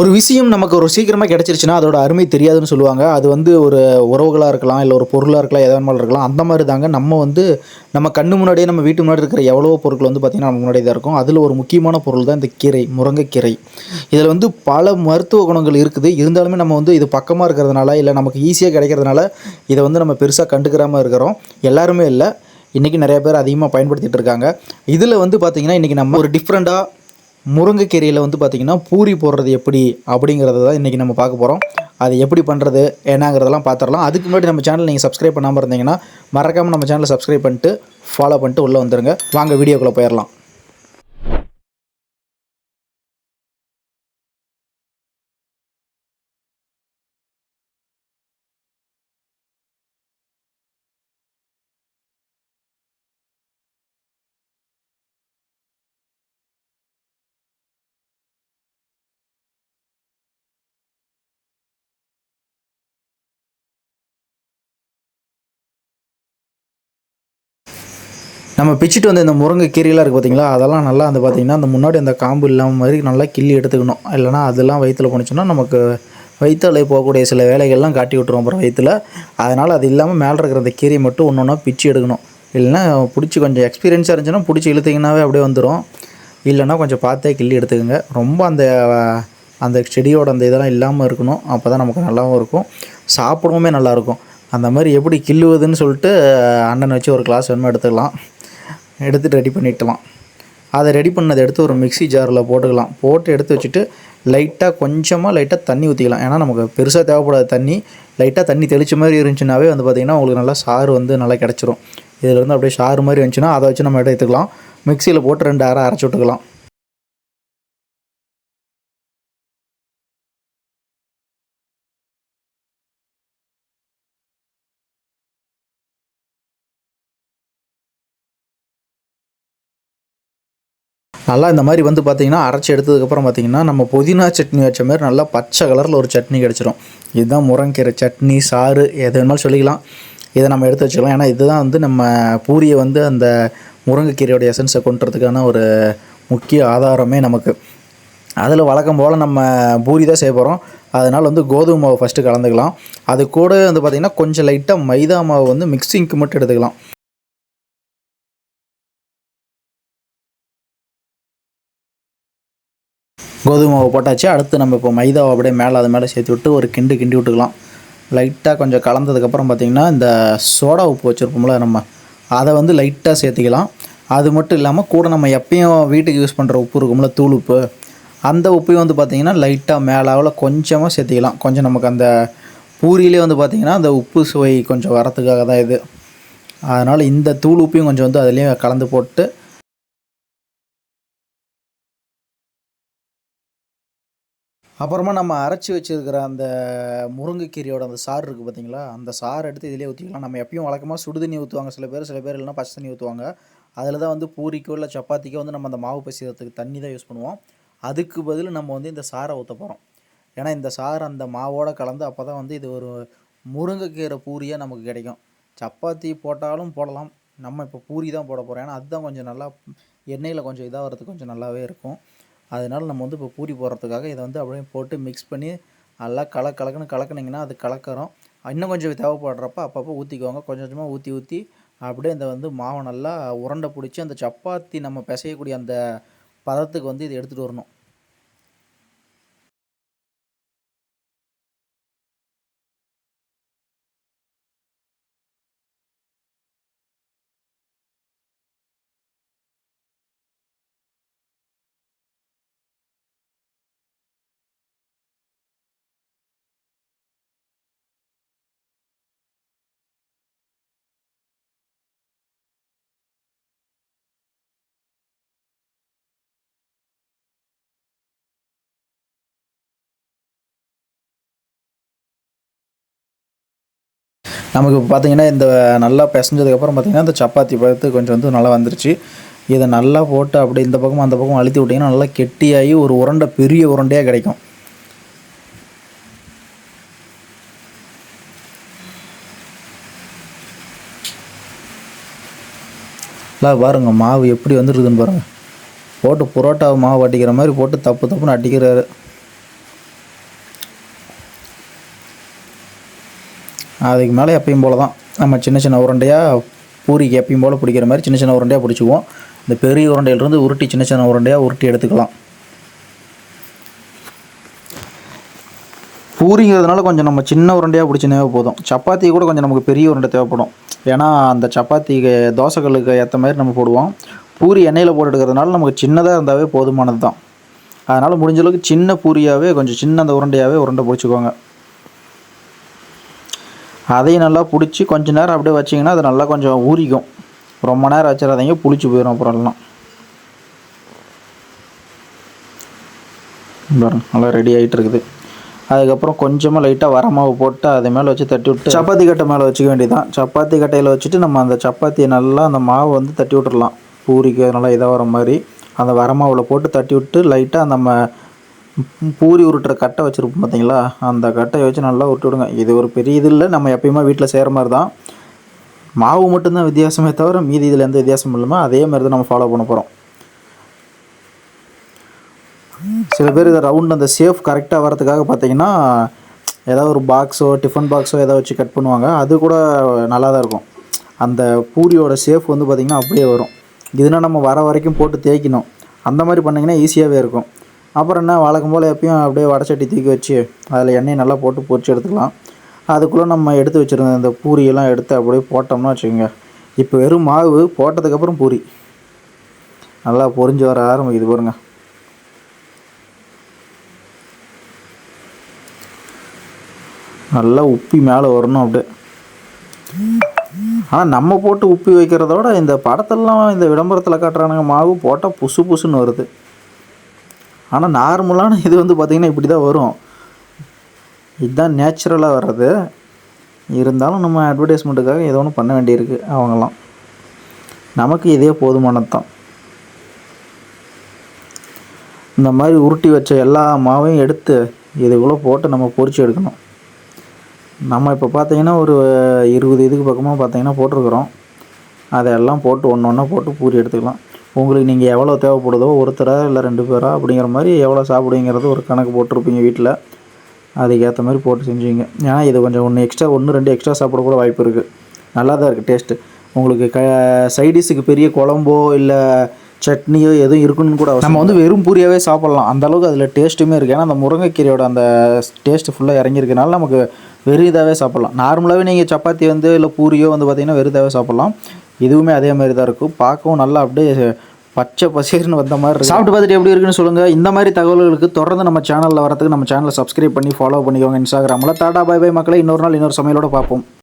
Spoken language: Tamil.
ஒரு விஷயம் நமக்கு ஒரு சீக்கிரமாக கிடச்சிருச்சுன்னா அதோட அருமை தெரியாதுன்னு சொல்லுவாங்க. அது வந்து ஒரு உறவுகளாக இருக்கலாம் இல்லை ஒரு பொருளாக இருக்கலாம் எதாவது மாதிரி இருக்கலாம். அந்த மாதிரி தாங்க நம்ம வந்து நம்ம கண்ணு முன்னாடியே நம்ம வீட்டு முன்னாடி இருக்கிற எவ்வளோ பொருட்கள் வந்து பார்த்திங்கன்னா நம்ம முன்னாடி தான் இருக்கும். அதில் ஒரு முக்கியமான பொருள் தான் இந்த கீரை முருங்கைக்கீரை. இதில் வந்து பல மருத்துவ குணங்கள் இருக்குது. இருந்தாலுமே நம்ம வந்து இது பக்கமாக இருக்கிறதுனால இல்லை நமக்கு ஈஸியாக கிடைக்கிறதுனால இதை வந்து நம்ம பெருசாக கண்டுக்கிறாமல் இருக்கிறோம். எல்லாருமே இல்லை. இன்றைக்கி நிறைய பேர் அதிகமாக பயன்படுத்திகிட்டு இருக்காங்க. இதில் வந்து பார்த்திங்கன்னா இன்றைக்கி நம்ம ஒரு டிஃப்ரெண்ட்டாக முருங்கைக்கீரையில் வந்து பார்த்திங்கன்னா பூரி போடுறது எப்படி அப்படிங்கிறத தான் இன்றைக்கி நம்ம பார்க்க போகிறோம் அது எப்படி பண்ணுறது என்னங்கிறதெல்லாம் பார்த்துடலாம் அதுக்கு முன்னாடி நம்ம சேனல் நீங்கள் சப்ஸ்கிரைப் பண்ணாமல் இருந்தீங்கன்னா மறக்காமல் நம்ம சேனலை சப்ஸ்கிரைப் பண்ணிட்டு ஃபாலோ பண்ணிட்டு உள்ளே வந்துடுங்க வாங்க வீடியோக்குள்ளே போயிடலாம். நம்ம பிச்சுட்டு வந்த இந்த முருங்கை கீரையெல்லாம் இருக்குது பார்த்தீங்களா அதெல்லாம் நல்லா வந்து பார்த்தீங்கன்னா அந்த முன்னாடி அந்த காம்பு இல்லாமல் மாதிரி நல்லா கிள்ளி எடுத்துக்கணும். இல்லைனா அதெல்லாம் வயிற்றில் போணுச்சுன்னா நமக்கு வயிற்றாலே போகக்கூடிய சில வேலைகள்லாம் காட்டி விட்ருவோம் அப்புறம் வயிற்றில் அதனால் அது இல்லாமல் மேலே இருக்கிற அந்த கீரையை மட்டும் ஒன்று ஒன்றா பிச்சு எடுக்கணும். இல்லைன்னா பிடிச்சி கொஞ்சம் எக்ஸ்பீரியன்ஸாக இருந்துச்சுன்னா பிடிச்சி இழுத்தீங்கன்னாவே அப்படியே வந்துடும் இல்லைன்னா கொஞ்சம் பார்த்தே கிள்ளி எடுத்துக்கோங்க. ரொம்ப அந்த அந்த செடியோட அந்த இதெல்லாம் இல்லாமல் இருக்கணும். அப்போ தான் நமக்கு நல்லாவும் இருக்கும். சாப்பிடவுமே நல்லாயிருக்கும் அந்த மாதிரி எப்படி கிள்ளுவதுன்னு சொல்லிட்டு அண்ணன் வச்சு ஒரு கிளாஸ் வேணுமா எடுத்துக்கலாம். எடுத்துகிட்டு ரெடி பண்ணிக்கலாம் அதை ரெடி பண்ணதை எடுத்து ஒரு மிக்ஸி ஜாரில் போட்டுக்கலாம். போட்டு எடுத்து வச்சுட்டு லைட்டாக கொஞ்சமாக லைட்டாக தண்ணி ஊற்றிக்கலாம் ஏன்னா நமக்கு பெருசாக தேவைப்படாத தண்ணி லைட்டாக தண்ணி தெளிச்ச மாதிரி இருந்துச்சுனாவே வந்து பார்த்திங்கன்னா உங்களுக்கு நல்லா சாறு வந்து நல்லா கிடச்சிரும். இதில் இருந்து அப்படியே சாறு மாதிரி இருந்துச்சுன்னா அதை வச்சு நம்ம எடுத்துக்கலாம். மிக்சியில் போட்டு ரெண்டு அரை அரைச்சி விட்டுக்கலாம். நல்லா இந்த மாதிரி வந்து பார்த்திங்கன்னா அரைச்சி எடுத்ததுக்கப்புறம் பார்த்திங்கன்னா நம்ம புதினா சட்னி வச்ச மாதிரி நல்லா பச்சை கலரில் ஒரு சட்னி கிடச்சிரும். இதுதான் முருங்கீரை சட்னி சாறு எது வேணாலும் சொல்லிக்கலாம். இதை நம்ம எடுத்து வச்சுக்கலாம். ஏன்னா இதுதான் வந்து நம்ம பூரியை வந்து அந்த முருங்கைக்கீரையோட எசன்ஸை கொண்டுறதுக்கான ஒரு முக்கிய ஆதாரமே நமக்கு. அதில் வழக்கம் போல் நம்ம பூரி தான் செய்ய போகிறோம் அதனால் வந்து கோதுமை மாவு ஃபஸ்ட்டு கலந்துக்கலாம். அது கூட வந்து பார்த்திங்கன்னா கொஞ்சம் லைட்டாக மைதா மாவு வந்து மிக்சிங்க்கு மட்டும் எடுத்துக்கலாம். கோதுமை மாவு போட்டாச்சு. அடுத்து நம்ம இப்போ மைதாவை அப்படியே மேலே அது மேலே சேர்த்து விட்டு ஒரு கிண்டு கிண்டி விட்டுக்கலாம். லைட்டாக கொஞ்சம் கலந்ததுக்கப்புறம் பார்த்திங்கன்னா இந்த சோடா உப்பு வச்சுருப்போம்ல நம்ம அதை வந்து லைட்டாக சேர்த்திக்கலாம். அது மட்டும் இல்லாமல் கூட நம்ம எப்பயும் வீட்டுக்கு யூஸ் பண்ணுற உப்பு இருக்கும்ல தூள் உப்பு அந்த உப்பையும் வந்து பார்த்திங்கன்னா லைட்டாக மேலாவில் கொஞ்சமாக சேர்த்திக்கலாம். கொஞ்சம் நமக்கு அந்த பூரியிலே வந்து பார்த்திங்கன்னா அந்த உப்பு சுவை கொஞ்சம் வரத்துக்காக தான் இது. அதனால் இந்த தூள் உப்பையும் கொஞ்சம் வந்து அதுலேயும் கலந்து போட்டு அப்புறமா நம்ம அரைச்சி வச்சிருக்கிற அந்த முருங்கைக்கீரையோட அந்த சாறு இருக்குது பார்த்தீங்களா அந்த சாறு எடுத்து இதிலே ஊற்றிக்கலாம் நம்ம எப்பயும் வழக்கமாக சுடு தண்ணி ஊற்றுவாங்க சில பேர் சில பேர் இல்லைனா பச்சை தண்ணி ஊற்றுவாங்க அதில் தான் வந்து பூரிக்கோ இல்லை சப்பாத்திக்கோ வந்து நம்ம அந்த மாவு பசிக்கிறதுக்கு தண்ணி தான் யூஸ் பண்ணுவோம். அதுக்கு பதில் நம்ம வந்து இந்த சாரை ஊற்ற போகிறோம் ஏன்னா இந்த சாறு அந்த மாவோட கலந்து அப்போ தான் வந்து இது ஒரு முருங்கைக்கீரை பூரியாக நமக்கு கிடைக்கும். சப்பாத்தி போட்டாலும் போடலாம். நம்ம இப்போ பூரி தான் போட போகிறோம் ஏன்னா அதுதான் கொஞ்சம் நல்லா எண்ணெயில் கொஞ்சம் இதாக இதாகிறதுக்கு கொஞ்சம் நல்லாவே இருக்கும். அதனால் நம்ம வந்து இப்போ பூரி போடுறதுக்காக இதை வந்து அப்படியே போட்டு மிக்ஸ் பண்ணி நல்லா கல கலக்குன்னு கலக்குனிங்கன்னா அது கலக்கிறோம். இன்னும் கொஞ்சம் தேவைப்படுறப்ப அப்பப்போ ஊற்றிக்குவாங்க கொஞ்சம் கொஞ்சமாக ஊற்றி ஊற்றி அப்படியே இந்த வந்து மாவை நல்லா உருண்டை பிடிச்சி அந்த சப்பாத்தி நம்ம பிசையக்கூடிய அந்த பதத்துக்கு வந்து இதை எடுத்துகிட்டு வரணும். நமக்கு இப்போ பார்த்தீங்கன்னா இந்த நல்லா பிசைஞ்சதுக்கப்புறம் பார்த்தீங்கன்னா இந்த சப்பாத்தி பழத்து கொஞ்சம் வந்து நல்லா வந்துருச்சு. இதை நல்லா போட்டு அப்படியே இந்த பக்கம் அந்த பக்கம் அழுத்தி விட்டிங்கன்னா நல்லா கெட்டியாகி ஒரு உருண்டை பெரிய உருண்டையாக கிடைக்கும். இல்லை பாருங்கள் மாவு எப்படி வந்துருக்குதுன்னு பாருங்கள் போட்டு புரோட்டா மாவு அடிக்கிற மாதிரி போட்டு தப்பு தப்புன்னு அடிக்கிறாரு. அதுக்கு மேலே எப்பயும் போல் தான். நம்ம சின்ன சின்ன உருண்டையாக பூரிக்கு எப்பயும் போல் பிடிக்கிற மாதிரி சின்ன சின்ன உருண்டையாக பிடிச்சிக்குவோம். இந்த பெரிய உருண்டையிலிருந்து உருட்டி சின்ன சின்ன உருண்டையாக உருட்டி எடுத்துக்கலாம். பூரிங்கிறதுனால கொஞ்சம் நம்ம சின்ன உருண்டையாக பிடிச்சினே போதும். சப்பாத்தி கூட கொஞ்சம் நமக்கு பெரிய உருண்டை தேவைப்படும். ஏன்னா அந்த சப்பாத்திக்கு தோசைகளுக்கு ஏற்ற மாதிரி நம்ம போடுவோம். பூரி எண்ணெயில் போட்டு எடுக்கிறதுனால நமக்கு சின்னதாக இருந்தாவே போதுமானது தான் அதனால் முடிஞ்சளவுக்கு சின்ன பூரியாகவே கொஞ்சம் சின்ன அந்த உருண்டையாகவே உருண்டை பிடிச்சிக்கோங்க. அதையும் நல்லா பிடிச்சி கொஞ்ச நேரம் அப்படியே வச்சிங்கன்னா அது நல்லா கொஞ்சம் ஊறிக்கும். ரொம்ப நேரம் வச்சிடாதீங்க புளிச்சு போயிடும் அப்புறம் எல்லாம் பாருங்க நல்லா ரெடி ஆகிட்டு இருக்குது. அதுக்கப்புறம் கொஞ்சமாக லைட்டாக வரமாவு போட்டு அது மேலே வச்சு தட்டி விட்டு சப்பாத்தி கட்டை மேலே வச்சுக்க வேண்டியதான் சப்பாத்தி கட்டையில் வச்சுட்டு நம்ம அந்த சப்பாத்தியை நல்லா அந்த மாவு வந்து தட்டி விட்டுடலாம் பூரிக்கு நல்லா இதாக வர மாதிரி. அந்த வரமாவில் போட்டு தட்டி விட்டு லைட்டாக நம்ம பூரி உருட்டுற கட்டை வச்சுருப்போம் பார்த்தீங்களா? அந்த கட்டையை வச்சு நல்லா உருட்டி விடுங்க. இது ஒரு பெரிய இது இல்லை. நம்ம எப்பயுமே வீட்டில் செய்கிற மாதிரி தான். மாவு மட்டும்தான் வித்தியாசமே தவிர மீதி இதில் எந்த வித்தியாசமும் இல்லாமல் அதே மாதிரி தான் நம்ம ஃபாலோ பண்ண போகிறோம் சில பேர் இதை ரவுண்ட் அந்த சேஃப் கரெக்டாக வரதுக்காக பார்த்தீங்கன்னா ஏதாவது ஒரு பாக்ஸோ டிஃபன் பாக்ஸோ ஏதாவது வச்சு கட் பண்ணுவாங்க. அது கூட நல்லா தான் இருக்கும். அந்த பூரியோட சேஃப் வந்து பார்த்திங்கன்னா அப்படியே வரும். இதுனா நம்ம வர வரைக்கும் போட்டு தேய்க்கணும். அந்த மாதிரி பண்ணிங்கன்னா ஈஸியாகவே இருக்கும். அப்புறம் என்ன வழக்கம் போல் எப்பயும் அப்படியே வடச்சட்டி தூக்கி வச்சு அதில் எண்ணெய் நல்லா போட்டு பொரிச்சு எடுத்துக்கலாம். அதுக்குள்ளே நம்ம எடுத்து வச்சுருந்த இந்த பூரியெல்லாம் எடுத்து அப்படியே போட்டோம்னா வச்சுக்கோங்க. இப்போ வெறும் மாவு போட்டதுக்கப்புறம் பூரி. நல்லா பொரிஞ்சு வர ஆரம்பிக்குது பாருங்க. நல்லா உப்பி மேலே வரணும் அப்படியே. ஆனால் நம்ம போட்டு உப்பி வைக்கிறத விட இந்த படத்தெல்லாம் இந்த விளம்பரத்தில் காட்டுறானுங்க மாவு போட்டால் புசு புசுன்னு வருது. ஆனால் நார்மலான இது வந்து பார்த்திங்கன்னா இப்படி தான் வரும். இதுதான் நேச்சுரலாக வர்றது. இருந்தாலும் நம்ம அட்வர்டைஸ்மெண்ட்டுக்காக ஏதோ ஒன்று பண்ண வேண்டியிருக்கு அவங்கெல்லாம். நமக்கு இதே போதுமானது தான் இந்த மாதிரி உருட்டி வச்ச எல்லா மாவையும் எடுத்து இதுக்குள்ளே போட்டு நம்ம பொறிச்சு எடுக்கணும். நம்ம இப்போ பார்த்தீங்கன்னா ஒரு இருபது இதுக்கு பக்கமாக பார்த்தீங்கன்னா போட்டிருக்கிறோம். அதெல்லாம் போட்டு ஒன்று ஒன்றா போட்டு பூரி எடுத்துக்கலாம். உங்களுக்கு நீங்கள் எவ்வளோ தேவைப்படுதோ ஒருத்தரா இல்லை ரெண்டு பேரா அப்படிங்கிற மாதிரி எவ்வளோ சாப்பிடுவீங்கிறது ஒரு கணக்கு போட்டிருப்பீங்க வீட்டில் அதுக்கேற்ற மாதிரி போட்டு செஞ்சுங்க. ஏன்னா இது கொஞ்சம் ஒன்று எக்ஸ்ட்ரா ஒன்று ரெண்டு எக்ஸ்ட்ரா சாப்பிட கூட வாய்ப்பு இருக்குது நல்லா தான் இருக்குது டேஸ்ட்டு உங்களுக்கு க சைடிஷுக்கு பெரிய குழம்போ இல்லை சட்னியோ எதுவும் இருக்குன்னு கூட நம்ம வந்து வெறும் பூரியாகவே சாப்பிட்லாம். அந்த அளவுக்கு அதில் டேஸ்ட்டுமே இருக்குது ஏன்னா அந்த முருங்கைக்கீரையோட அந்த டேஸ்ட்டு ஃபுல்லாக இறங்கியிருக்கனால நமக்கு வெறும் இதாகவே சாப்பிட்லாம். நார்மலாகவே நீங்கள் சப்பாத்தி வந்து இல்லை பூரியோ வந்து பார்த்திங்கன்னா வெறுதாகவே சாப்பிட்லாம். இதுவுமே அதே மாதிரி தான் இருக்கும் பார்க்கவும் நல்லா அப்படியே பச்சை பசீர்னு வந்த மாதிரி இருக்கு. சாப்பிட்டு பார்த்துட்டு எப்படி இருக்குன்னு சொல்லுங்கள் இந்த மாதிரி தகவல்களுக்கு தொடர்ந்து நம்ம சேனலில் வரதுக்கு நம்ம சேனலை சப்ஸ்கிரைப் பண்ணி ஃபாலோ பண்ணிக்கோங்க இன்ஸ்டாகிராமில் டாடா பாய் பாய் மக்களை. இன்னொரு நாள் இன்னொரு சமையலோட பார்ப்போம்.